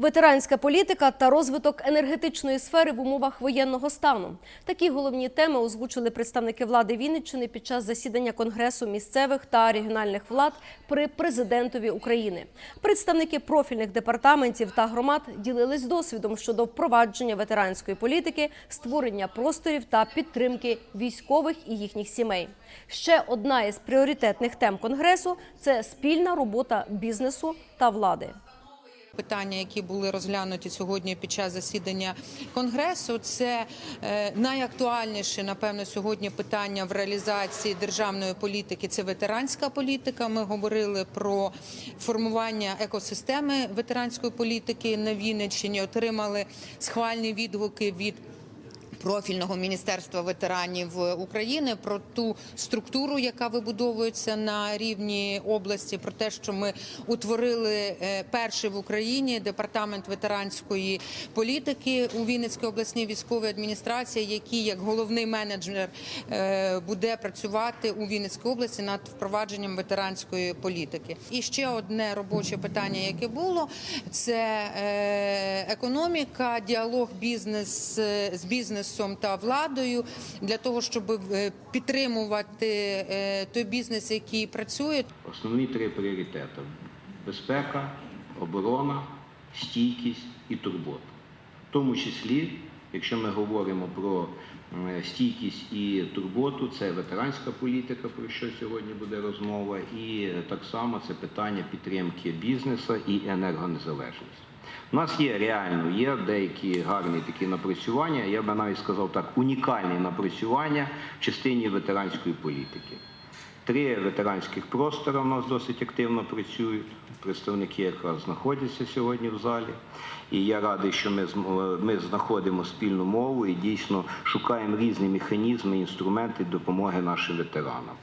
Ветеранська політика та розвиток енергетичної сфери в умовах воєнного стану. Такі головні теми озвучили представники влади Вінниччини під час засідання Конгресу місцевих та регіональних влад при президентові України. Представники профільних департаментів та громад ділились досвідом щодо впровадження ветеранської політики, створення просторів та підтримки військових і їхніх сімей. Ще одна із пріоритетних тем конгресу це спільна робота бізнесу та влади. Питання, які були розглянуті сьогодні під час засідання конгресу, це е, найактуальніше, напевно, сьогодні питання в реалізації державної політики. Це ветеранська політика. Ми говорили про формування екосистеми ветеранської політики на Вінниччині. Отримали схвальні відгуки від. Профільного міністерства ветеранів України про ту структуру, яка вибудовується на рівні області, про те, що ми утворили е, перший в Україні департамент ветеранської політики у Вінницькій обласній військовій адміністрації, який як головний менеджер е, буде працювати у Вінницькій області над впровадженням ветеранської політики. І ще одне робоче питання, яке було, це е, економіка, діалог бізнес е, з бізнесом та владою для того, щоб е, підтримувати е, той бізнес, який працює. Основні три пріоритети: безпека, оборона, стійкість і турбота. В тому числі, якщо ми говоримо про е, стійкість і турботу, це ветеранська політика, про що сьогодні буде розмова, і так само це питання підтримки бізнесу і енергонезалежності. У нас є реально є деякі гарні такі напрацювання. Я би навіть сказав так, унікальні напрацювання в частині ветеранської політики. Три ветеранських простори у нас досить активно працюють. Представники якраз знаходяться сьогодні в залі. І я радий, що ми, ми знаходимо спільну мову і дійсно шукаємо різні механізми, інструменти допомоги нашим ветеранам.